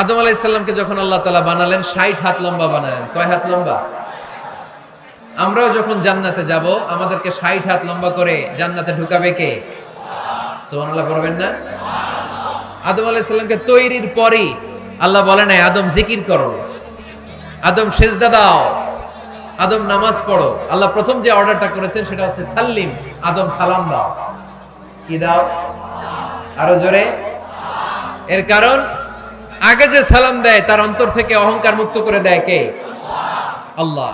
আদম আলাইসাল্লামকে যখন আল্লাহ তালা বানালেন, ষাট হাত লম্বা বানালেন। কয় হাত লম্বা? আমরাও যখন জান্নাতে যাব, আমাদেরকে ষাট হাত লম্বা করে জান্নাতে ঢুকাবে কে? সোহান আল্লাহ পড়বেন না? আদম আলাইসাল্লামকে তৈরির পরই আল্লাহ বলে নাই আদম, জিকির করো। আদম, সেজদা দাও। আদম, নামাজ পড়ো। আল্লাহ প্রথম যে অর্ডারটা করেছেন, সেটা হচ্ছে, সাল্লিম, আদম, সালাম দাও। কি দাও? আরও জোরে? এর কারণ? আগে যে সালাম দেয়, তার অন্তর থেকে অহংকার মুক্ত করে দেয় কে? আল্লাহ।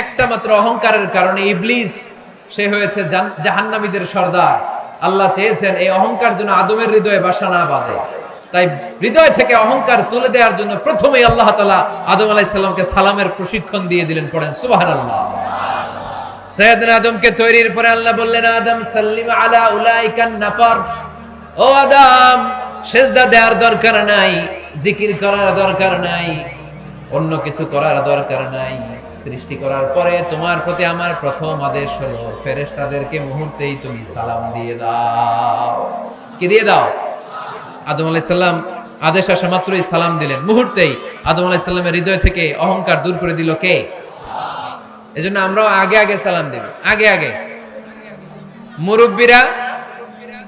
একটা মাত্র অহংকারের কারণে ইবলিস, সে হয়েছে জাহান্নামীদের সর্দার। আল্লাহ চেয়েছেন এই অহংকার যেন আদমের হৃদয়ে বাসা না বাঁধে। তাই হৃদয় থেকে অহংকার তুলে দেওয়ার জন্য প্রথমেই আল্লাহ তালা আদম আলাইসাল্লামকে সালামের প্রশিক্ষণ দিয়ে দিলেন, পড়েন সুবাহ আল্লাহ সৈয়দিন আদমকে তৈরির পরে আল্লাহ বললেন, আদম, সাল্লিম আলা উলাইকান নাফর। ও আদম, সেজদা দেওয়ার দরকার নাই। জিকির করার দরকার নাই, অন্য কিছু করার দরকার নাই। সৃষ্টি করার পরে তোমার প্রতি আমার প্রথম আদেশ হলো, ফেরেশতাদেরকে মুহূর্তেই তুমি সালাম দিয়ে দাও। কি দিয়ে দাও? আদম আলাইসাল্লাম আদেশ আসা মাত্রই সালাম দিলেন। মুহূর্তেই আদম আলাইসাল্লামের হৃদয় থেকে অহংকার দূর করে দিল কে? এজন্য আমরাও আগে আগে সালাম দেব। আগে আগে। মুরব্বীরা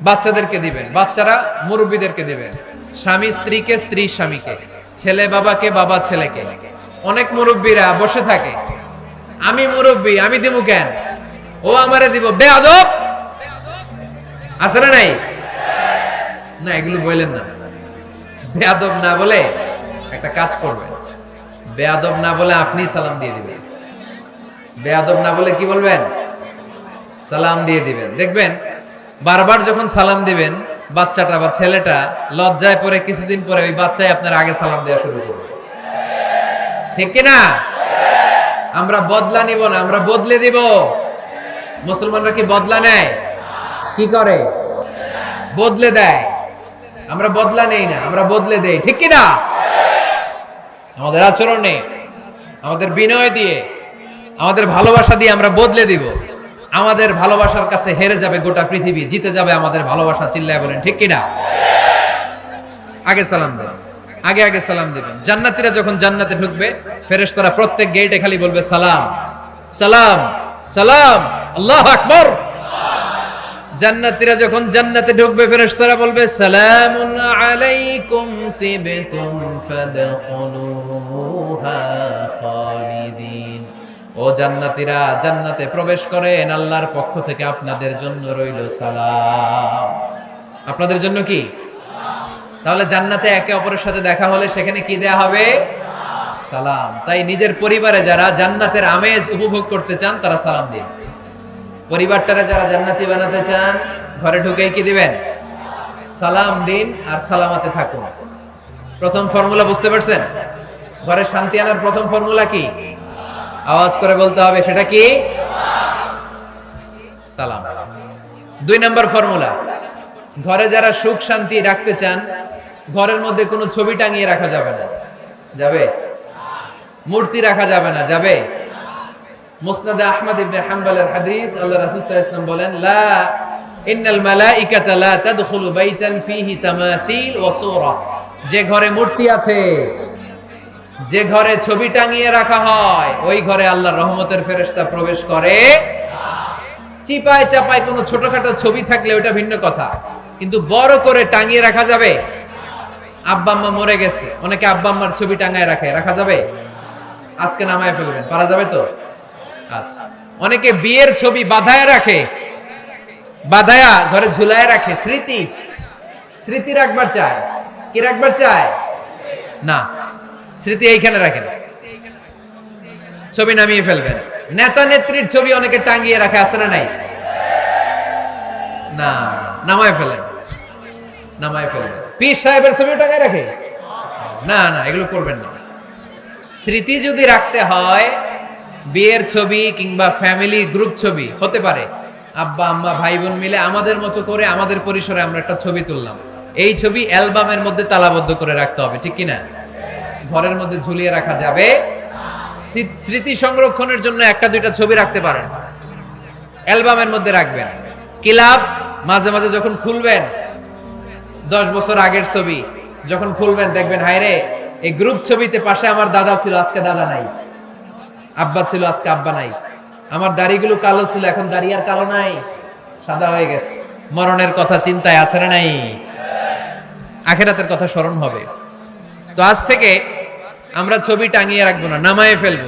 বাচ্চাদেরকে দিবেন। বাচ্চারা মুরব্বীদেরকে দিবেন। স্বামী স্ত্রীকে, স্ত্রী স্বামীকে, ছেলে বাবাকে, বাবা ছেলেকে। অনেক মুরব্বীরা বসে থাকে, আমি মুরব্বী, আমি দিব কেন? ও আমারে দিব। বেয়াদব! আছে না নাই? না, এগুলো বললেন না। বেয়াদব না বলে একটা কাজ করবেন। বেয়াদব না বলে আপনি সালাম দিয়ে দিবেন। বেয়াদব না বলে কি বলবেন? সালাম দিয়ে দিবেন। দেখবেন, বারবার যখন সালাম দিবেন বাচ্চাটা বা ছেলেটা লজ্জায় পরে কিছুদিন পরে ওই বাচ্চাই আপনার আগে সালাম দেওয়া শুরু করবে। ঠিক কি না? আমরা বদলা নিব না, আমরা বদলে দিব। মুসলমানরা কি বদলা নেয়? কি করে? বদলে দেয়। আমরা বদলা নেই না, আমরা বদলে দেই। ঠিক কি না? আমাদের আচরণে, আমাদের বিনয় দিয়ে, আমাদের ভালোবাসা দিয়ে আমরা বদলে দিব। আমাদের ভালোবাসার কাছে হেরে যাবে গোটা পৃথিবী, জিতে যাবে আমাদের ভালোবাসা, চিল্লায় বলেন, ঠিক কিনা? আগে সালাম দেন, আগে আগে সালাম দিবেন। জান্নাতীরা যখন জান্নাতে ঢুকবে, ফেরেশতারা প্রত্যেক গেটে খালি বলবে, সালাম সালাম সালাম, আল্লাহ আকবর। জান্নাতীরা যখন জান্নাতে ঢুকবে, ফেরেশতারা বলবে, সালামুন আলাইকুম তিবতুম ফাদখুলুহা খালিদিন। ও জান্নাতীরা, জান্নাতে প্রবেশ করেন, আল্লাহর পক্ষ থেকে আপনাদের জন্য রইল সালাম। আপনাদের জন্য কি? তাহলে জান্নাতে একে অপরের সাথে দেখা হলে সেখানে কি দেয়া হবে? সালাম। তাই নিজের পরিবারে যারা জান্নাতের আমেজ উপভোগ করতে চান, তারা সালাম দিন। পরিবারটারে যারা জান্নাতি বানাতে চান, ঘরে ঢুকেই কি দিবেন? সালাম দিন আর সালামাতে থাকুন। প্রথম ফর্মুলা বুঝতে পারছেন? ঘরে শান্তি আনার প্রথম ফর্মুলা কি? আওয়াজ করে বলতে হবে, সেটা কি? সালাম। দুই নম্বর ফর্মুলা। ঘরে যারা সুখ শান্তি রাখতে চান, ঘরের মধ্যে কোনো ছবি টাঙিয়ে রাখা যাবে না। যাবে? মূর্তি রাখা যাবে না, যাবে? মুসনাদে আহমদ ইবনে হানবালের হাদিস, আল্লাহ রাসূল সাল্লাল্লাহু বলেন, লা ইন্নাল মালাইকাতা লা তাদখুলু বাইতান ফিহি তামাসিল ওয়া সূরা। যে ঘরে মূর্তি আছে যে ঘরে ছবি টাঙিয়ে রাখা হয়, ওই ঘরে আল্লাহ রহমতের ফেরেশতা প্রবেশ করে। চিপায় চাপায় কোনো ছোটখাটো ছবি থাকলে ওটা ভিন্ন কথা, কিন্তু বড় করে টাঙিয়ে রাখা যাবে? আব্বা আম্মা মরে গেছে, অনেকে আব্বা আম্মার ছবি টাঙায় রাখে, রাখা যাবে? আজকে নামায় ফেলবেন, পারা যাবে তো? আচ্ছা অনেকে বিয়ের ছবি বাধায় রাখে, বাধায়া ঘরে ঝুলায় রাখে, স্মৃতি স্মৃতি রাখবার চায়, কি রাখবার চায়? না স্মৃতি এইখানে রাখেন। ছবি নামিয়ে ফেলবেন। নেতা নেত্রীর ছবি অনেকে টাঙ্গিয়ে রাখে, আছে না নাই? না, নামায় ফেলেন। নামায় ফেলবেন। পীর সাহেবের ছবিও টাঙায় রাখে? না না, এগুলো করবেন না। স্মৃতি যদি রাখতে হয়, বিয়ের ছবি কিংবা ফ্যামিলি গ্রুপ ছবি, হতে পারে। আব্বা, আম্মা ভাই বোন মিলে আমাদের মতো করে, আমাদের পরিসরে আমরা একটা ছবি তুললাম। এই ছবি অ্যালবামের মধ্যে তালাবদ্ধ করে রাখতে হবে, ঠিক কিনা? ঘরের মধ্যে ঝুলিয়ে রাখা যাবে। স্মৃ- স্মৃতি সংরক্ষণের জন্য একটা দুইটা ছবি রাখতে পারেন। অ্যালবামের মধ্যে রাখবেন। ক্লাব, মাঝে মাঝে যখন খুলবেন, দশ বছর আগের ছবি যখন খুলবেন, দেখবেন হায়রে এই গ্রুপ ছবিতে পাশে আমার দাদা ছিল, আজকে দাদা নাই। আব্বা ছিল, আজকে আব্বা নাই। আমার দাড়িগুলো কালো ছিল, এখন দাড়ি আর কালো নাই। সাদা হয়ে গেছে। মরণের কথা চিন্তায় আছে না নাই? আখেরাতের কথা স্মরণ হবে। তো আজ থেকে আমরা ছবি টাঙিয়ে রাখব না, নামায়ে ফেলব।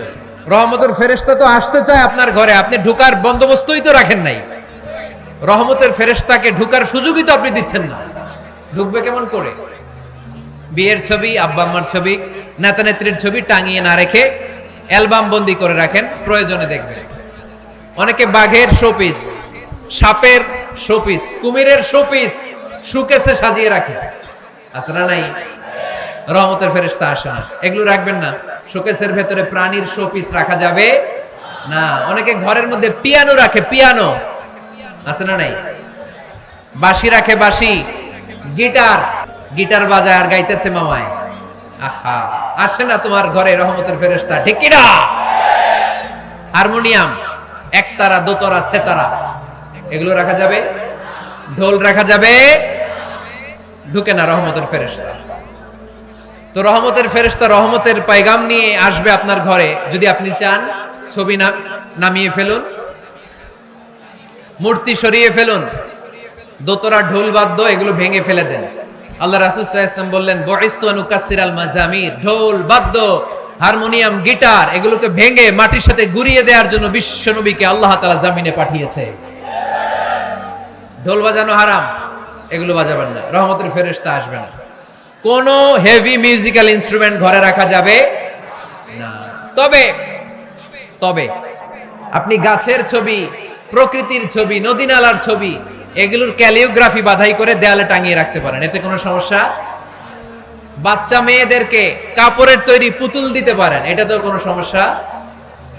রহমতের ফেরেশতা তো আসতে চায় আপনার ঘরে, আপনি ঢুকার বন্দোবস্তই তো রাখেন নাই। রহমতের ফেরেশতাকে ঢুকার সুযোগই তো আপনি দিচ্ছেন না। ঢুকবে কেমন করে? বিয়ের ছবি, আব্বা আম্মার ছবি নেতা নেত্রীর ছবি টাঙিয়ে না রেখে অ্যালবাম বন্দি করে রাখেন, প্রয়োজনে দেখবেন। অনেকে বাঘের শোপিস, সাপের শোপিস, কুমিরের শোপিস, সুকেসে সাজিয়ে রাখে। না নাই? রহমতের ফেরেশতা আসে। না এগুলো রাখবেন না। শোকেসের ভেতরে প্রাণীর শোপিস রাখা যাবে না। অনেকে ঘরের মধ্যে পিয়ানো রাখে, পিয়ানো। আছে না নাই? বাঁশি রাখে, বাঁশি। গিটার। গিটার বাজায় আর গাইতেছে মামায়। আহা, আসে না তোমার ঘরে রহমতের ফেরেশতা, ঠিক কি না হারমোনিয়াম, একতারা, দোতরা, সেতারা। এগুলো রাখা যাবে? ঢোল রাখা যাবে? ঢুকে না রহমতের ফেরেশতা। তো রহমতের ফেরেশতা রহমতের পায়গাম নিয়ে আসবে আপনার ঘরে। যদি আপনি চান, ছবি নামিয়ে ফেলুন। মূর্তি সরিয়ে ফেলুন। দোতরা ঢোল বাদ্য, এগুলো ভেঙে ফেলে দেন। আল্লাহ রাসুল ইসলাম বললেন বয়স্তু আনুকাসির আল মাজামির। ঢোল বাদ্য, হারমোনিয়াম, গিটার, এগুলোকে ভেঙে মাটির সাথে গুড়িয়ে দেওয়ার জন্য বিশ্ব নবীকে আল্লাহ তালা জামিনে পাঠিয়েছে। ঢোল বাজানো হারাম, এগুলো বাজাবেন না। রহমতের ফেরেশতা আসবে না। কোন হেভি মিউজিক্যাল ইনস্ট্রুমেন্ট ঘরে রাখা যাবে না। তবে তবে, আপনি গাছের ছবি, প্রকৃতির ছবি, নদী নালার ছবি, এগুলোর ক্যালিওগ্রাফি বাধাই করে দেয়ালে টাঙিয়ে রাখতে পারেন, এতে কোনো সমস্যা? বাচ্চা মেয়েদেরকে কাপড়ের তৈরি পুতুল দিতে পারেন, এটা তো কোনো সমস্যা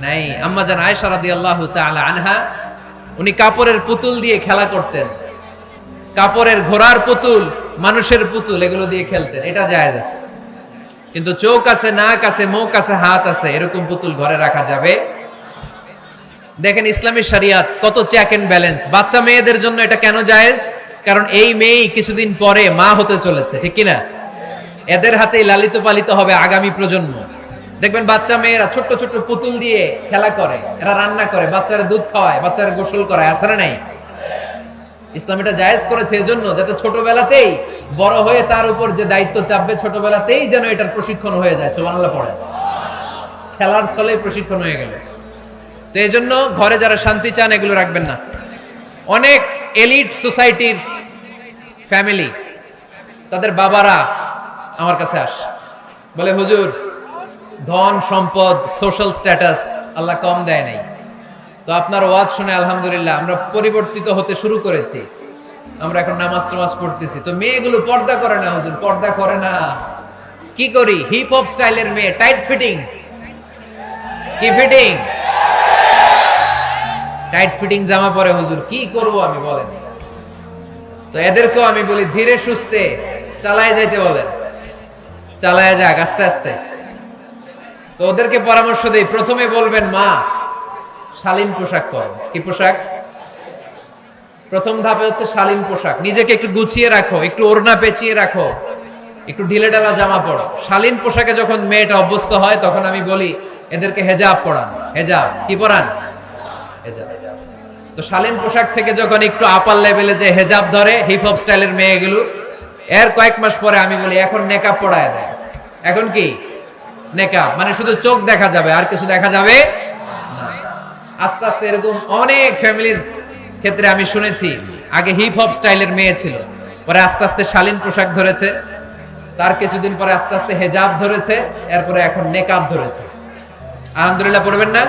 নাই। আম্মা জান আয়েশা রাদিয়াল্লাহু তাআলা আনহা, উনি কাপড়ের পুতুল দিয়ে খেলা করতেন। কাপড়ের ঘোড়ার পুতুল মানুষের পুতুল, এগুলো দিয়ে খেলতেন, এটা জায়েজ আছে। কিন্তু চোখ আছে, নাক আছে, মুখ আছে, হাত আছে, এরকম পুতুল ঘরে রাখা যাবে। দেখেন ইসলামী শরিয়াত কত চেক এন্ড ব্যালেন্স বাচ্চা মেয়েদের জন্য এটা কেন জায়েজ? কারণ এই মেয়েই কিছুদিন পরে মা হতে চলেছে, ঠিক কিনা? এদের হাতেই লালিত পালিত হবে আগামী প্রজন্ম। দেখবেন বাচ্চা মেয়েরা ছোট্ট ছোট্ট পুতুল দিয়ে খেলা করে, এরা রান্না করে, বাচ্চারা দুধ খাওয়ায়, বাচ্চারা গোসল করায় আসলে নাই? ইসলাম এটা জায়েজ করেছে এজন্য যাতে ছোটবেলাতেই বড় হয়ে তার উপর যে দায়িত্ব চাপবে, ছোটবেলাতেই যেন এটার প্রশিক্ষণ হয়ে যায়। সুবহানাল্লাহ পড়ে খেলার ছলে প্রশিক্ষণ হয়ে গেল। তো এই জন্য ঘরে যারা শান্তি চান, এগুলো রাখবেন না। অনেক এলিট সোসাইটির ফ্যামিলি, তাদের বাবারা আমার কাছে আস। বলে, হুজুর, ধন, সম্পদ, সোশ্যাল স্ট্যাটাস আল্লাহ কম দেয় নাই। তো আপনার ওয়াজ শুনে আলহামদুলিল্লাহ আমরা পরিবর্তিত হতে শুরু করেছি। আমরা এখন নামাজ টামাজ পড়তেছি। তো মেয়েগুলো পর্দা করে না হুজুর, পর্দা করে না। কি করি? হিপ হপ স্টাইলের মেয়ে টাইট ফিটিং কি ফিটিং টাইট ফিটিং জামা পরে হুজুর, কি করব আমি বলেন। তো এদেরকেও আমি বলি, ধীরে সুস্থে চালায় যাইতে বলেন। চালায় যাক, আস্তে আস্তে। তো ওদেরকে পরামর্শ দেই, প্রথমে বলবেন মা শালীন পোশাক করো কি পোশাক? প্রথম ধাপে হচ্ছে শালীন পোশাক। নিজেকে একটু গুছিয়ে রাখো, একটু ওড়না পেঁচিয়ে রাখো, একটু ঢিলে ডালা জামা পড়ো শালীন পোশাকে যখন মেয়েটা অভ্যস্ত হয়, তখন আমি বলি, এদেরকে হেজাব পড়ান হেজাব। কি পড়ান হেজাব। তো শালীন পোশাক থেকে যখন একটু আপার লেভেলে যে হেজাব ধরে হিপ হপ স্টাইলের মেয়েগুলো, এর কয়েক মাস পরে আমি বলি, এখন নেকাব পড়ায় দেয় এখন কি? নেকাব মানে শুধু চোখ দেখা যাবে, আর কিছু দেখা যাবে আস্তে আস্তে এরকম অনেক ফ্যামিলির ক্ষেত্রে আমি শুনেছি। আগে হিপ হপ স্টাইলের মেয়ে ছিল। পরে আস্তে আস্তে শালীন পোশাক ধরেছে। তার কিছুদিন পরে আস্তে আস্তে হেজাব ধরেছে। এরপরে এখন নেকাব ধরেছে। আলহামদুলিল্লাহ পড়বেন না?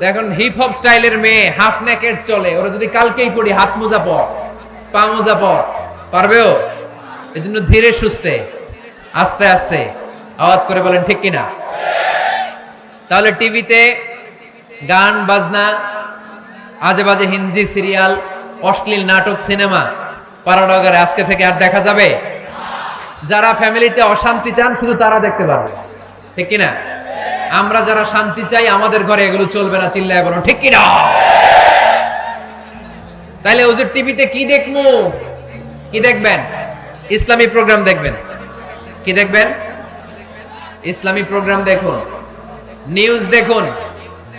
এখন হিপ হপ স্টাইলের মেয়ে হাফ নেকেট চলে। ওরা যদি কালকেই পড়ি, হাত মোজা পর, পা মোজা পর। পারবেও এই জন্য ধীরে সুস্থে, আস্তে আস্তে। আওয়াজ করে বলেন, ঠিক কিনা? তাহলে টিভিতে গান, বাজনা আজে বাজে হিন্দি সিরিয়াল, অশ্লীল নাটক, সিনেমা পারাডগারে আজকে থেকে আর দেখা যাবে? যারা ফ্যামিলিতে অশান্তি চান, শুধু তারা দেখতে পারবে। ঠিক কিনা? আমরা যারা শান্তি চাই, আমাদের ঘরে এগুলো চলবে না, চিল্লায় বলো, ঠিক কিনা? তাইলে ওজুর টিভিতে কি দেখমু? কি দেখবেন? ইসলামী প্রোগ্রাম দেখবেন। কি দেখবেন? ইসলামী প্রোগ্রাম দেখুন। নিউজ দেখুন।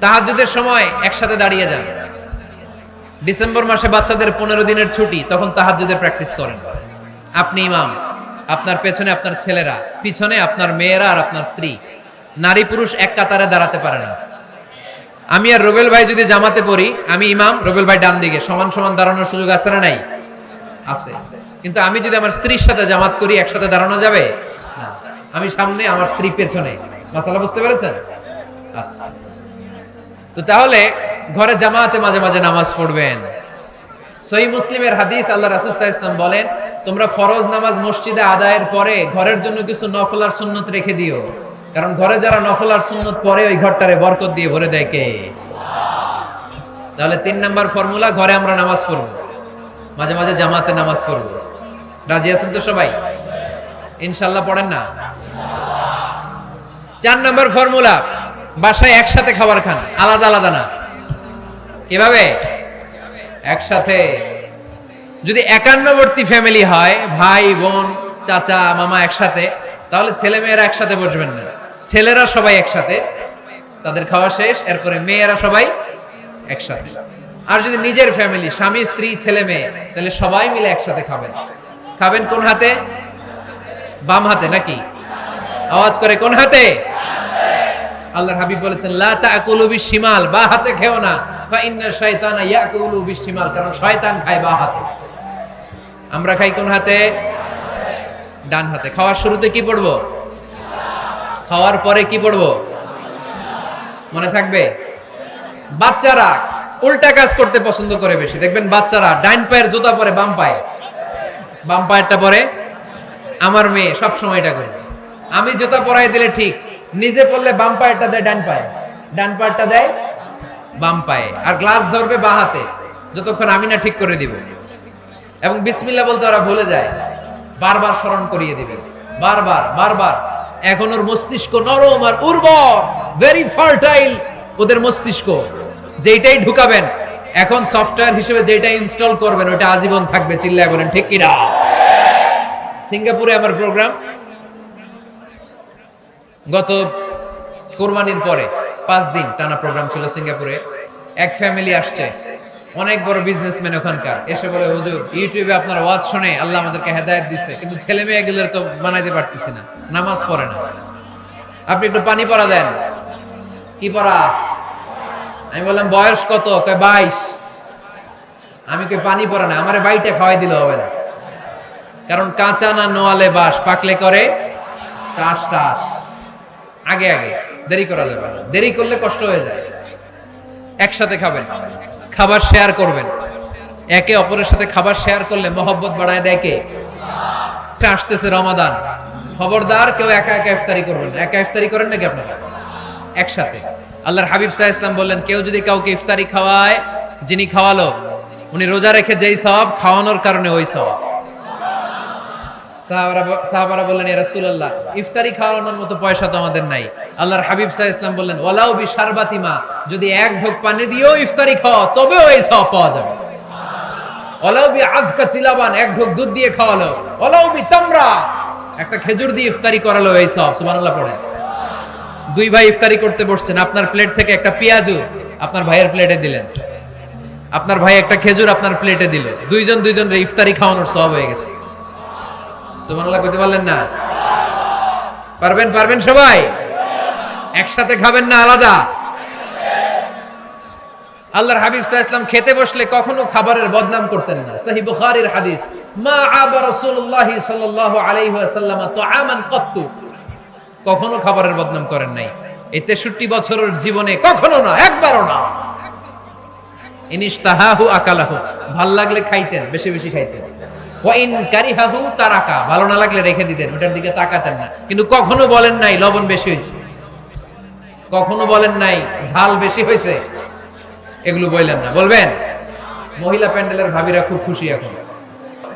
তাহাজ্জুদের সময় একসাথে দাঁড়িয়ে যান। ডিসেম্বর মাসে বাচ্চাদের পনেরো দিনের ছুটি, তখন তাহাজ্জুদের প্র্যাকটিস করেন। আপনি ইমাম, আপনার পেছনে আপনার ছেলেরা, পিছনে আপনার মেয়েরা আর আপনার স্ত্রী। নারী পুরুষ এক কাতারে দাঁড়াতে পারে না। আমি আর রবেল ভাই যদি জামাতে পড়ি, আমি ইমাম, রবেল ভাই ডান দিকে, সমান সমান দাঁড়ানোর সুযোগ আছে না নাই? আছে। কিন্তু আমি যদি আমার স্ত্রীর সাথে জামাত করি, একসাথে দাঁড়ানো যাবে? আমি সামনে, আমার স্ত্রী পেছনে। মাসালা বুঝতে পেরেছেন? আচ্ছা। তো তাহলে ঘরে জামাতে মাঝে মাঝে নামাজ পড়বেন। সহি মুসলিমের হাদিস আল্লাহ রাসুল ইসলাম বলেন, তোমরা ফরজ নামাজ মসজিদে আদায়ের পরে ঘরের জন্য কিছু নফল আর সুন্নত রেখে দিও। কারণ ঘরে যারা নফল আর সুন্নত পরে ওই ঘরটারে বরকত দিয়ে ভরে দেয় কে? তাহলে তিন নাম্বার ফর্মুলা, ঘরে আমরা নামাজ পড়ব। মাঝে মাঝে জামাতে নামাজ পড়ব। রাজি আছেন তো সবাই? ইনশাল্লাহ পড়েন না? চার নাম্বার ফর্মুলা বাসায় একসাথে খাবার খান, আলাদা আলাদা না। এভাবে? একসাথে? যদি একান্নবর্তী ফ্যামিলি হয়, ভাই, বোন, চাচা, মামা একসাথে, তাহলে ছেলে মেয়েরা একসাথে বসবেন না। ছেলেরা সবাই একসাথে, তাদের খাওয়া শেষ, এরপরে মেয়েরা সবাই একসাথে। আর যদি নিজের ফ্যামিলি স্বামী, স্ত্রী, ছেলে, মেয়ে, তাহলে সবাই মিলে একসাথে খাবেন। খাবেন কোন হাতে? বাম হাতে নাকি? আওয়াজ করে কোন হাতে? আল্লাহর হাবিব বলেছেন, লা তাকুলু বিশিমাল বা হাতে খেও না। ফা ইন্না শাইতানা ইয়াকুলু বিশিমাল কারণ শয়তান খায় বা হাতে। আমরা খাই কোন হাতে? ডান হাতে। খাওয়ার শুরুতে কি পড়ব? খাওয়ার পরে কি পড়ব? মনে থাকবে? বাচ্চারা উল্টা কাজ করতে পছন্দ করে বেশি। দেখবেন বাচ্চারা ডাইন পায়ের জুতা পরে বাম পায়ে। বাম পায়েরটা পরে আমার মেয়ে সব সময় এটা করে। আমি জুতা পরাই দিলে ঠিক নিজে পড়লে বাম পায়েরটা দেয়, ডান পায়ে। ডান পায়েরটা দেয়, বাম পায়ে। আর গ্লাস ধরবে বা হাতে। যতক্ষণ আমি না ঠিক করে দিব। এবং বিসমিল্লা বলতে ওরা ভুলে যায়। বারবার স্মরণ করিয়ে দিবে। বারবার বারবার। এখন ওর মস্তিষ্ক নরম আর উর্বর। ভেরি ফার্টাইল ওদের মস্তিষ্ক। যেইটাই ঢুকাবেন, এখন সফটওয়্যার হিসেবে যেটা ইনস্টল করবেন ওটা আজীবন থাকবে। চিল্লায় বলেন, ঠিক কিনা? সিঙ্গাপুরে আমার প্রোগ্রাম গত কোরবানির পরে পাঁচ দিন টানা প্রোগ্রাম ছিল সিঙ্গাপুরে। এক ফ্যামিলি আসছে, অনেক বড় বিজনেসম্যান ওখানকার। এসে বলে, হুজুর ইউটিউবে আপনার ওয়াজ শুনে আল্লাহ আমাদেরকে হেদায়েত দিচ্ছে কিন্তু ছেলে মেয়ে গেলে তো বানাইতে পারতেছি না, নামাজ পড়ে না। আপনি একটু পানি পড়া দেন। কি পড়া আমি বললাম, বয়স কত? কয়, বাইশ। আমি কে পানি পড়া না, আমার বাইটা খাওয়াই দিলে হবে না। কারণ কাঁচা না নোয়ালে বাস, পাকলে করে টাস টাস। আগে আগে। দেরি করা যাবে না। দেরি করলে কষ্ট হয়ে যায়। একসাথে খাবেন। খাবার শেয়ার করবেন। একে অপরের সাথে খাবার শেয়ার করলে মহব্বত বাড়ায় দেয় কে? আসতেছে রমাদান। খবরদার, কেউ একা একা ইফতারি করবেন। একা ইফতারি করেন নাকি আপনারা? একসাথে। আল্লাহর হাবিব সাহা ইসলাম বললেন, কেউ যদি কাউকে ইফতারি খাওয়ায়, যিনি খাওয়ালো, উনি রোজা রেখে যেই সব খাওয়ানোর কারণে ওই সব সাহাবারা সাহাবারা বললেন ইয়া রাসূলুল্লাহ, ইফতারি খাওয়ানোর মতো পয়সা তো আমাদের নাই। আল্লাহর হাবিব সাহেব ইসলাম বললেন, ওয়ালাউ বি শারবাতিমা যদি এক ঢোক পানি দিয়েও ইফতারি খাওয়া তবেও এই সব পাওয়া যাবে। ওয়ালাউ বি আজকা চিলাবান, এক ঢোক দুধ দিয়ে খাওয়ালো। ওয়ালাউ বি তামরা একটা খেজুর দিয়ে ইফতারি করালো এই সব সুবহানাল্লাহ পড়ে। দুই ভাই ইফতারি করতে বসছেন, আপনার প্লেট থেকে একটা পেঁয়াজু আপনার ভাইয়ের প্লেটে দিলেন। আপনার ভাই একটা খেজুর আপনার প্লেটে দিল দুইজন দুইজনের ইফতারি খাওয়ানোর সব হয়ে গেছে। সুবহানাল্লাহ কইতে পারলেন না? পারবেন পারবেন সবাই? একসাথে খাবেন না আলাদা? আল্লাহর হাবিব খেতে বসলে কখনো খাবারের বদনাম করতেন না। বুখারীর হাদিস, মা আবা রাসূলুল্লাহ সাল্লাল্লাহু আলাইহি ওয়াসাল্লাম কত্তু। কখনো খাবারের বদনাম করেন নাই। এই 63 বছরের জীবনে কখনো না, একবারও না। ইনিস তাহাহু আকালাহু, ভালো লাগলে খাইতেন, বেশি বেশি খাইতেন। ওয়াইন কারিহাহু তারাকা। ভালো না লাগলে রেখে দিতেন, ওটার দিকে তাকাতেন না। কিন্তু কখনো বলেন নাই লবণ বেশি হয়েছে। কখনো বলেন নাই ঝাল বেশি হয়েছে। এগুলো বললেন না। বলবেন? মহিলা প্যান্ডেলের ভাবিরা খুব খুশি এখন।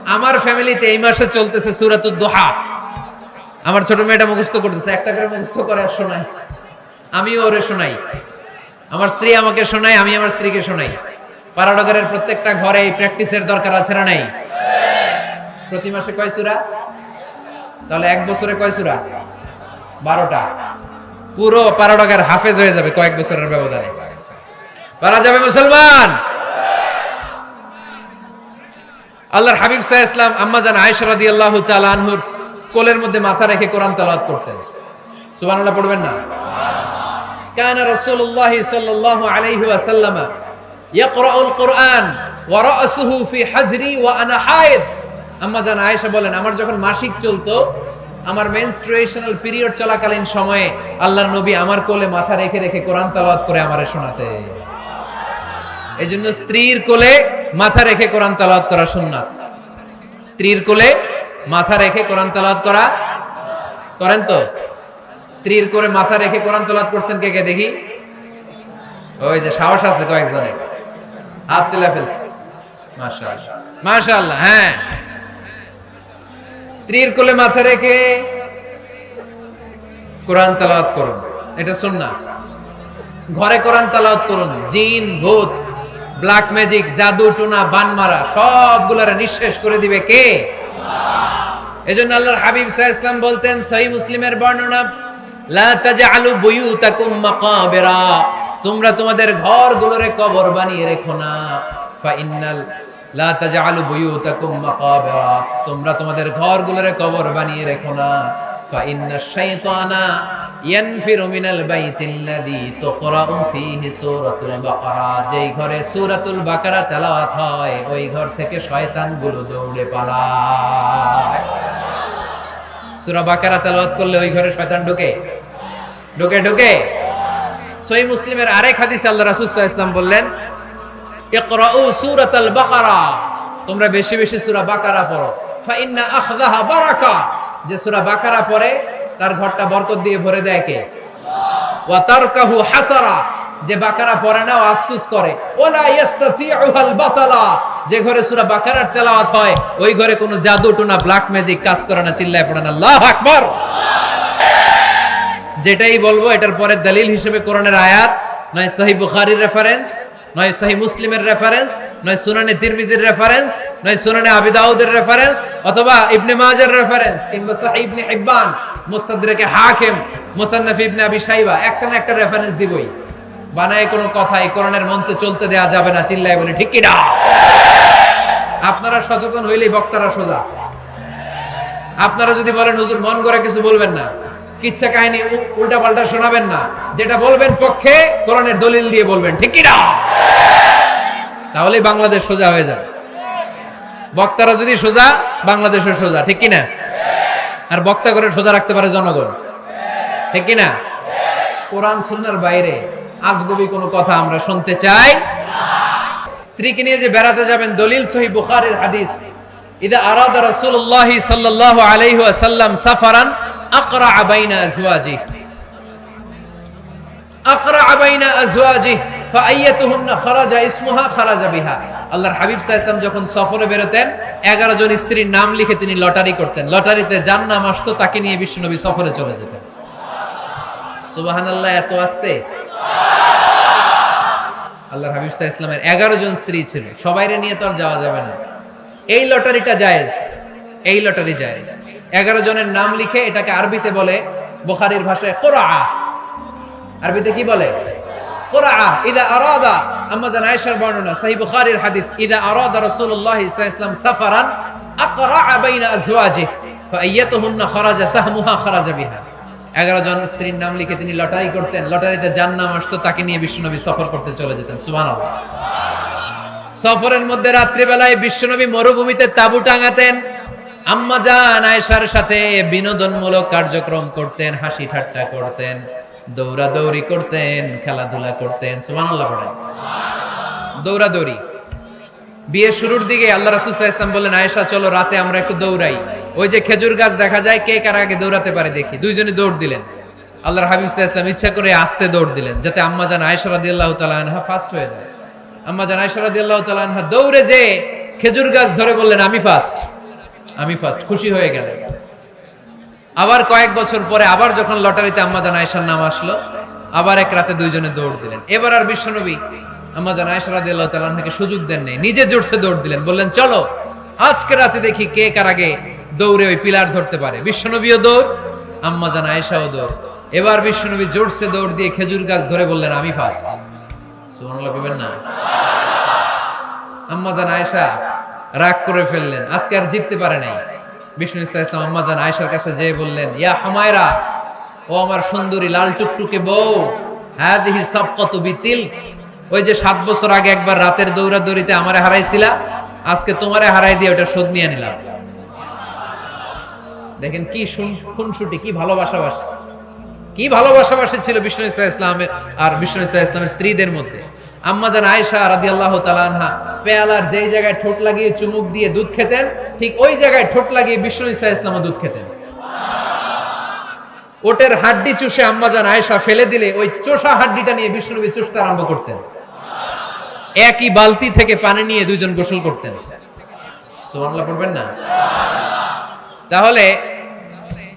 আমার ফ্যামিলিতে এই মাসে চলতেছে সুরাতুদ দোহা। আমার ছোট মেয়েটা মুখস্থ করতেছে, একটা করে মুখস্থ করে আর শোনায় আমিও ওরে শোনাই। আমার স্ত্রী আমাকে শোনায়, আমি আমার স্ত্রীকে শোনাই। পারাডগারের প্রত্যেকটা ঘরে এই প্র্যাকটিসের দরকার আছে না নাই? প্রতি মাসে কয় সুরা? তাহলে এক বছরে কয় সুরা? বারোটা। পুরো পারাডগার হাফেজ হয়ে যাবে কয়েক বছরের ব্যবধানে। পারা যাবে মুসলমান? আল্লাহর হাবিব সাহ ইসলাম আম্মাজান আয়েশা রাদিয়াল্লাহু তাআলা আনহুর কোলের মধ্যে মাথা রেখে কোরআন তেলাওয়াত করতেন। সুবহানাল্লাহ পড়বেন না? কানা রাসূলুল্লাহ সাল্লাল্লাহু আলাইহি ওয়াসাল্লাম ইয়াকরাউল কোরআন ওয়া রাসুহু ফি হাজরি ওয়া আনা হায়েদ। আম্মাজান আয়েশা বলেন, আমার যখন মাসিক চলতো, আমার মেনস্ট্রুয়েশনাল পিরিয়ড চলাকালীন সময়ে আল্লাহর নবী আমার কোলে মাথা রেখে রেখে কোরআন তেলাওয়াত করে আমারে শোনাতে। এই জন্য স্ত্রীর কোলে মাথা রেখে কোরআন তালাওয়াত করা সুন্নাত। স্ত্রীর কোলে মাথা রেখে কোরআন তালাওয়াত করা, করেন তো? স্ত্রীর কোলে মাথা রেখে কোরআন তালাওয়াত করছেন কে কে দেখি? ওই যে সাহস আছে কয়েকজনের। হাত তুলে ফেলছে। মাশাআল্লাহ। মাশাআল্লাহ হ্যাঁ। স্ত্রীর কোলে মাথা রেখে কোরআন তালাওয়াত করুন এটা সুন্নাত ঘরে কোরআন তালাওয়াত করুন জিন, ভূত, ব্ল্যাক ম্যাজিক, জাদু, টুনা, বান মারা, সবগুলারে নিঃশেষ করে দিবে কে? এজন্য আল্লাহর হাবিব সাহ ইসলাম বলতেন সহি মুসলিমের বর্ণনা, লা তাজআলু বুয়ুতাকুম মাকাবিরা। তোমরা তোমাদের ঘরগুলোরে কবর বানিয়ে রেখো না। ফা ইন্নাল লা তাজআলু বুয়ুতাকুম মাকাবিরা, তোমরা তোমাদের ঘরগুলোরে কবর বানিয়ে রেখো না। ফা ইন্নাশ শাইতানা ইয়ানফিরু মিনাল বাইতিল্লাযী তুকরাউ ফীহি সূরাতুল বাকারা, যেই ঘরে সূরাতুল বাকারা তেলাওয়াত হয়, ওই ঘর থেকে শয়তানগুলো দৌড়ে পালায়। সূরা বাকারা তেলাওয়াত করলে ওই ঘরে শয়তান ঢোকে? ঢোকে ঢোকে। সহি মুসলিমের আরেক হাদিসে আল্লাহ রাসূল সাল্লাল্লাহু আলাইহি বললেন ইকরাউ সূরাতাল বাকারা। তোমরা বেশি বেশি সূরা বাকারা পড়ো। ফা ইন্না আখযাহা বারাকা। যে সূরা বাকারা পড়ে, তার ঘরটা বরকত দিয়ে ভরে দেয় কে? ওয়া তারকাহু হাসারা। যে বাকারা পড়ে না, ও আফসোস করে। ওলা বাতালা। যে ঘরে সূরা বাকারার তেলাওয়াত হয়, ওই ঘরে কোনো জাদু, টুনা ব্ল্যাক ম্যাজিক কাজ করে না, চিল্লায় পড়ে না। আল্লাহু আকবার। যেটাই বলব, এটার পরে দলিল হিসেবে কোরআনের আয়াত, নয় সহি বুখারীর রেফারেন্স নয় সহি মুসলিমের রেফারেন্স নয় সুনানে তিরমিজির রেফারেন্স নয় সুনানে আবি দাউদের রেফারেন্স অথবা ইবনে মাজার রেফারেন্স কিংবা সহি ইবনে হিব্বান, মুস্তাদরাকে হাকিম, মুসান্নাফ ইবনে আবি শাইবা, একটা না একটা রেফারেন্স দিবই। বানায় কোনো কথা এই কোরআনের মঞ্চে চলতে দেয়া যাবে না, চিল্লায় বলে, ঠিক কি না? আপনারা সচেতন হইলেই বক্তারা সোজা। আপনারা যদি বলেন, হুজুর, মন করে কিছু বলবেন না। কিচ্ছা কাহিনী উল্টা পাল্টা শোনাবেন না। যেটা বলবেন পক্ষে, কোরআনের দলিল দিয়ে বলবেন। ঠিক কি না? তাহলেই বাংলাদেশ সোজা হয়ে যাবে। বক্তারা যদি সোজা বাংলাদেশের সোজা। ঠিক কি না? আর বক্তা করে সোজা রাখতে পারে জনগণ। ঠিক কি না? কোরআন সুন্নার বাইরে আজগবি কোনো কথা আমরা শুনতে চাই স্ত্রীকে নিয়ে যে বেড়াতে যাবেন, দলিল সহি বুখারীর হাদিস। ইদা আরাদা রাসূলুল্লাহ সাল্লাল্লাহু আলাইহি ওয়াসাল্লাম সাফারান আকরা বাইনা আজওয়াজি আকরা বাইনা আজওয়াজি ফাআইয়াতুহুন্না খারাজা ইসমুহা খারাজা বিহা আল্লাহর হাবিব সাল্লাল্লাহু যখন সফরে বেরোতেন 11 জন স্ত্রীর নাম লিখে তিনি লটারি করতেন। লটারিতে যার নাম আসতো তাকে নিয়ে বিশ্বনবী সফরে চলে যেতেন। সুবহানাল্লাহ, এত আস্তে? আল্লাহর হাবিব সাল্লাল্লাহু 11 জন স্ত্রী ছিল। সবাইরে নিয়ে তো আর যাওয়া যাবে না। এই লটারিটা জায়েজ। এই লটারি জায়েজ। এগারো জনের নাম লিখে এটাকে আরবিতে বলে, বুখারীর ভাষায় কোরআ। আরবিতে কি বলে? কোরআ। ইদা আরাদা আয়েশার বর্ণনা, সহিহ বুখারীর হাদিস, ইদা আরাদা রাসূলুল্লাহ সাফারান আকরা বাইনা আজওয়াজিহি, ফাআইয়াতুহুন্না খারাজা সাহমুহা খারাজা বিহা। এগারো জন স্ত্রীর নাম লিখে তিনি লটারি করতেন, লটারিতে যার নাম আসতো, তাকে নিয়ে বিশ্বনবী সফর করতে চলে যেতেন সফরের মধ্যে রাত্রিবেলায় বিশ্বনবী মরুভূমিতে তাবু টাঙাতেন আম্মা জান আয়েশার সাথে বিনোদনমূলক কার্যক্রম করতেন, হাসি ঠাট্টা করতেন, দৌড়াদৌড়ি করতেন, খেলাধুলা করতেন, সুবহানাল্লাহ পড়েন। দৌড়াদৌড়ি। বিয়ের শুরুর দিকে আল্লাহ রাসুল ইসলাম বললেন আয়েশা, চলো রাতে আমরা একটু দৌড়াই। ওই যে খেজুর গাছ দেখা যায়, কে কার আগে দৌড়াতে পারে দেখি। দুইজনে দৌড় দিলেন। আল্লাহর হাবিব ইসলাম ইচ্ছা করে আসতে দৌড় দিলেন, যাতে আম্মা জান আয়েশা রাদিয়াল্লাহু তাআলা আনহা ফার্স্ট হয়ে যায়। আম্মা জান আয়েশা রাদিয়াল্লাহু তাআলা আনহা দৌড়ে যে খেজুর গাছ ধরে বললেন, আমি ফার্স্ট আমি ফার্স্ট খুশি হয়ে গেলেন আবার কয়েক বছর পরে আবার যখন লটারিতে আম্মা জান আয়েশার নাম আসলো, আবার এক রাতে দুইজনে দৌড় দিলেন। এবার আর বিশ্বনবী আম্মা জান আয়েশা তাআলা আনহাকে সুযোগ দেন নাই, নিজে জোরসে দৌড় দিলেন, বললেন, চলো, আজকে রাতে দেখি কে কার আগে দৌড়ে ওই পিলার ধরতে পারে। বিশ্বনবীও দৌড়, আম্মা জান আয়েশাও দৌড়। এবার বিশ্বনবী জোরসে দৌড় দিয়ে খেজুর গাছ ধরে বললেন, আমি ফার্স্ট সুবহানাল্লাহ বলবেন না। আম্মা জান আয়েশা রাগ করে ফেললেন। আজকে আর জিততে পারে নাই। বিষ্ণু ইসলাম আম্মা জান আয়েশার কাছে যেয়ে বললেন, ইয়া হামায়রা, ও আমার সুন্দরী লাল টুকটুকে বউ, হাদিহি সাবকাতু বিতিল। ওই যে সাত বছর আগে একবার রাতের দৌড়াদৌড়িতে আমারে হারাইছিলা, আজকে তোমারে হারাই দিয়ে ওটা শোধ নিয়ে নিলাম। দেখেন কি খুনসুটি, কি ভালোবাসাবাসি। কি ভালোবাসাবাসি ছিল বিষ্ণু ইসা ইসলামের আর বিষ্ণু ইসা ইসলামের স্ত্রীদের মধ্যে। আম্মা জান আয়েশা রাদিয়াল্লাহু তাআলা আনহা, পেয়ালার যেই জায়গায় ঠোঁট লাগিয়ে চুমুক দিয়ে দুধ খেতেন, ঠিক ওই জায়গায় ঠোঁট লাগিয়ে বিষ্ণু ইসা ইসলামও দুধ খেতেন। ওটের হাড্ডি চুষে আম্মা জান আয়েশা ফেলে দিলে ওই চোষা হাড্ডিটা নিয়ে বিষ্ণুনবী চুষতে আরম্ভ করতেন। একই বালতি থেকে পানি নিয়ে দুইজন গোসল করতেন। সুবহানাল্লাহ, পড়বেন না? তাহলে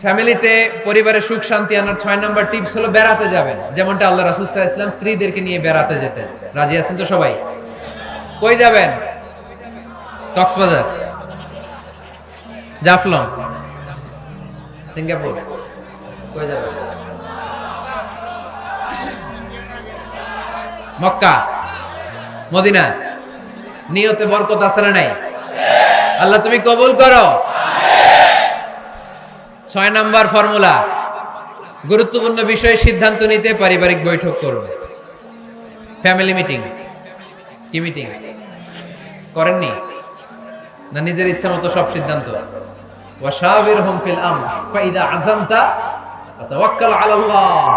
ফ্যামিলিতে পরিবারে সুখ, শান্তি আনার ছয় নম্বর টিপস হলো বেড়াতে যাবেন। যেমনটা আল্লাহ রাসুল ইসলাম স্ত্রীদেরকে নিয়ে বেড়াতে যেতেন। রাজি আছেন তো সবাই? কই যাবেন? কক্সবাজার। জাফলং। সিঙ্গাপুর। কই যাবেন? মক্কা। মদিনা। নিয়তে বরকত আছে না নাই? আল্লাহ তুমি কবুল করো। ছয় নাম্বার ফর্মুলা। গুরুত্বপূর্ণ বিষয়ে সিদ্ধান্ত নিতে পারিবারিক বৈঠক করুন। Family meeting. কি মিটিং? করেননি? না নিজের ইচ্ছা মতো সব সিদ্ধান্ত? ওয়াশাবিরহুম ফিল আমর, ফাইদা আযামতা ফাতাওয়াক্কাল আলাল্লাহ।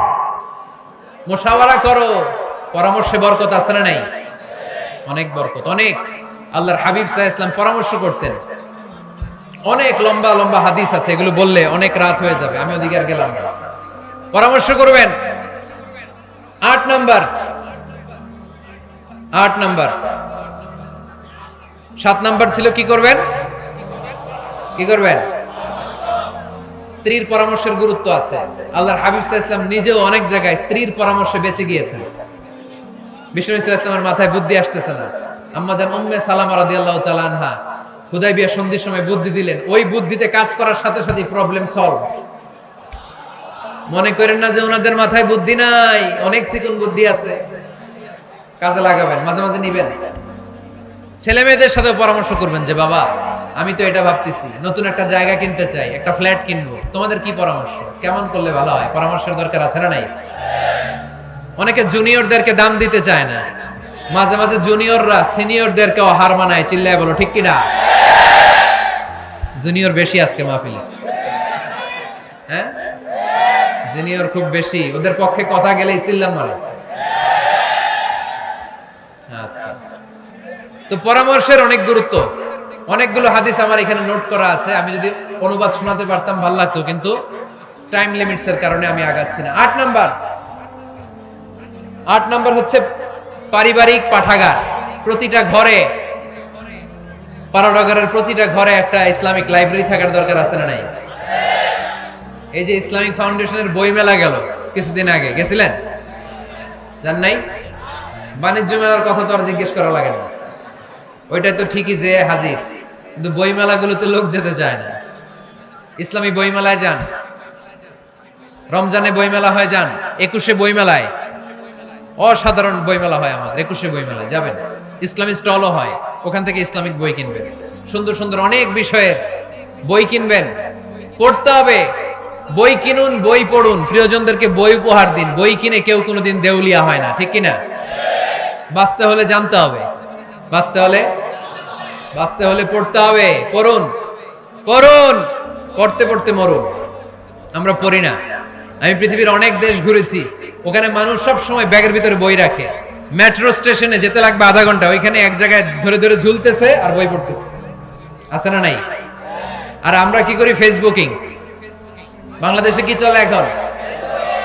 মুশাওয়ারা করো। পরামর্শে বরকত আছে না নাই? অনেক বরকত, অনেক। আল্লাহর হাবিব সাল্লাল্লাহু ইসলাম পরামর্শ করতেন। অনেক লম্বা লম্বা হাদিস আছে, এগুলো বললে অনেক রাত হয়ে যাবে, আমি ওদিকে আর গেলাম পরামর্শ করবেন? আট নাম্বার। আট নাম্বার। সাত নাম্বার ছিল, কি করবেন? কি করবেন? স্ত্রীর পরামর্শের গুরুত্ব আছে। আল্লাহর হাবিব ইসলাম নিজেও অনেক জায়গায় স্ত্রীর পরামর্শে বেঁচে গিয়েছেন। বিষ্ণু ইসলামের মাথায় বুদ্ধি আসতেছে না। আম্মা জান উম্মে সালামা রাদিয়াল্লাহু তাআলা আনহা হুদাইবিয়া সন্ধির সময় বুদ্ধি দিলেন। ওই বুদ্ধিতে কাজ করার সাথে সাথে প্রবলেম সলভ মনে করেন না যে ওনাদের মাথায় বুদ্ধি নাই, অনেক চিকন বুদ্ধি আছে। কাজে লাগাবেন, মাঝে মাঝে নিবেন। ছেলে মেয়েদের সাথে পরামর্শ করবেন যে, বাবা, আমি তো এটা ভাবতেছি, নতুন একটা জায়গা কিনতে চাই, একটা ফ্ল্যাট কিনবো। তোমাদের কি পরামর্শ? কেমন করলে ভালো হয়? পরামর্শের দরকার আছে না নাই? অনেকে জুনিয়রদেরকে দাম দিতে চায় না। মাঝে মাঝে জুনিয়ররা সিনিয়রদেরকেও হার মানায়, চিল্লায় বলো, ঠিক কিনা? জুনিয়র বেশি আজকে মাহফিলে। হ্যাঁ? জুনিয়র খুব বেশি। ওদের পক্ষে কথা গেলেই চিল্লাম মারে আচ্ছা। তো পরামর্শের অনেক গুরুত্ব। অনেকগুলো হাদিস আমার এখানে নোট করা আছে। আমি যদি অনুবাদ শোনাতে পারতাম, ভালো লাগতো। কিন্তু টাইম লিমিটস এর কারণে আমি আগাচ্ছি না। আট নাম্বার। আট নাম্বার হচ্ছে পারিবারিক পাঠাগার। প্রতিটা ঘরে পাড়াডগারের প্রতিটা ঘরে একটা ইসলামিক লাইব্রেরি থাকার দরকার আছে না নাই? এই যে ইসলামিক ফাউন্ডেশনের বই মেলা গেল কিছুদিন আগে, গেছিলেন? জান নাই? বাণিজ্য মেলার কথা তো আর জিজ্ঞেস করা লাগে না। ওইটা তো ঠিকই যে হাজির, কিন্তু বই মেলাগুলোতে লোক যেতে চায় না। ইসলামী বই মেলায় যান। রমজানে বই মেলা হয়, যান। একুশে বই মেলায় অসাধারণ বইমেলা হয় আমাদের একুশে বইমেলা যাবেন? ইসলামিক স্টলও হয়, ওখান থেকে ইসলামিক বই কিনবেন। সুন্দর সুন্দর অনেক বিষয়ের বই কিনবেন। পড়তে হবে। বই কিনুন, বই পড়ুন। প্রিয়জনদেরকে বই উপহার দিন। বই কিনে কেউ কোনোদিন দেউলিয়া হয় না, ঠিক কিনা? বাঁচতে হলে জানতে হবে। বাঁচতে হলে? বাঁচতে হলে পড়তে হবে। পড়ুন। পড়ুন। পড়তে পড়তে মরুন। আমরা পড়ি না। আমি পৃথিবীর অনেক দেশ ঘুরেছি। ওখানে মানুষ সব সময় ব্যাগের ভিতরে বই রাখে। মেট্রো স্টেশনে যেতে লাগবে আধা ঘণ্টা, ওইখানে এক জায়গায় ধরে ধরে ঝুলতেছে আর বই পড়তেছে। আছে না নাই? আর আমরা কি করি? ফেসবুকিং বাংলাদেশে কি চলে এখন?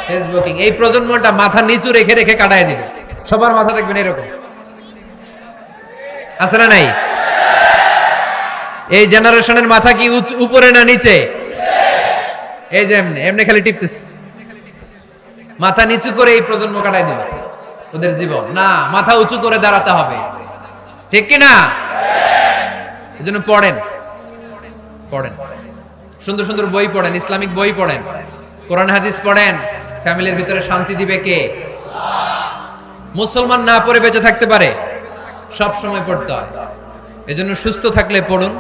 ফেসবুকিং এই প্রজন্মটা মাথা নিচু রেখে রেখে কাটায় দিবে। সবার মাথা দেখবেন এরকম। আছে না নাই? এই জেনারেশনের মাথা কি উপরে না নিচে? এই যে এমনি এমনি খালি টিপতেছে। মাথা নিচু করে এই প্রজন্ম কাটায় দিবে। ওদের জীবন। না, মাথা উঁচু করে দাঁড়াতে হবে। ঠিক কি না? এজন্য পড়েন। পড়েন। সুন্দর সুন্দর বই পড়েন, ইসলামিক বই পড়েন। কোরআন, হাদিস পড়েন। ফ্যামিলির ভিতরে শান্তি দিবে কে? মুসলমান না পড়ে বেঁচে থাকতে পারে? সব সময় পড়তে হয়। এজন্য সুস্থ থাকলে পড়ুন,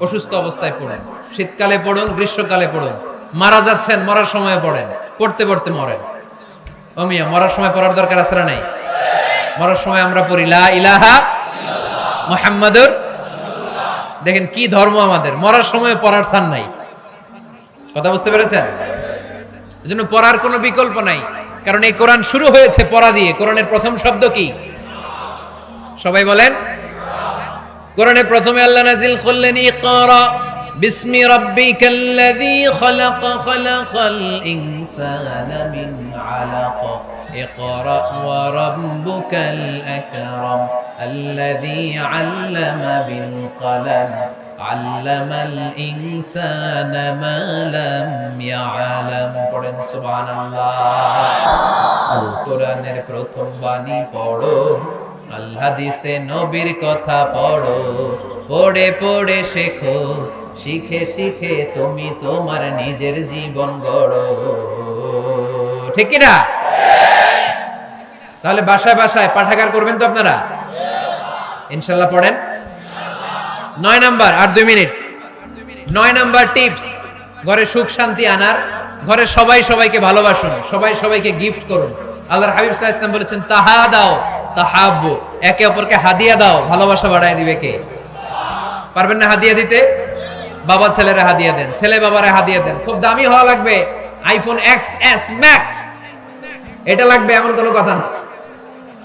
অসুস্থ অবস্থায় পড়েন। শীতকালে পড়ুন, গ্রীষ্মকালে পড়ুন। মারা যাচ্ছেন, মরার সময় পড়েন। পড়তে পড়তে মরেন। অমিয়া মরার সময় পড়ার দরকার আছে না নাই? মরার সময় আমরা পড়ি, লা ইলাহা মুহাম্মাদুর দেখেন কি ধর্ম আমাদের, মরার সময় পড়ার সান নাই। কথা বুঝতে পেরেছেন? এজন্য পড়ার কোনো বিকল্প নাই। কারণ এই কোরআন শুরু হয়েছে পড়া দিয়ে। কোরআনের প্রথম শব্দ কি? সবাই বলেন? কোরআনে প্রথমে আল্লাহ নাজিল করলেন ইকরা। বিসমি রাব্বিকাল্লাযী খালাক খালাকাল ইনসানা মিন আলাক ইকরা ওয়া রাব্বুকাল আকরাম الذي علم بالقلم علم الإنسان ما لم يعلم পড়েন সুবহানাল্লাহ আল কোরআনের প্রথম বাণী পড়ো আল হাদিসে নবীর কথা পড়ো পড়ে পড়ে শেখো শিখে শিখে তুমি তোমার নিজের জীবন গড়ো। ঠিক কি না তাহলে বাসায় বাসায় পাঠাগার করবেন তো আপনারা? ইনশাল্লাহ পড়েন। নয় নাম্বার আর দুই মিনিট। নয় নাম্বার টিপস, ঘরে সুখ শান্তি আনার। ঘরে সবাই সবাইকে ভালোবাসুন, সবাই সবাইকে গিফট করুন। আল্লাহর হাবিব সাহা ইসলাম বলেছেন, তাহা দাও, তাহাব্বু। একে অপরকে হাদিয়া দাও, ভালোবাসা বাড়ায় দিবে কে? পারবেন না হাদিয়া দিতে? বাবা ছেলেরা হাদিয়া দেন, ছেলে বাবারা হাদিয়া দেন। খুব দামি হওয়া লাগবে আইফোন এক্স এস ম্যাক্স এটা লাগবে এমন কোনো কথা না।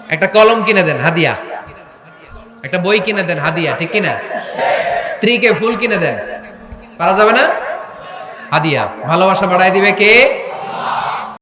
একটা কলম কিনে দেন, হাদিয়া। একটা বই কিনে দেন, হাদিয়া, ঠিক কিনা? স্ত্রীকে ফুল কিনে দেন। পারা যাবে না? হাদিয়া। ভালোবাসা বাড়াই দিবে কে?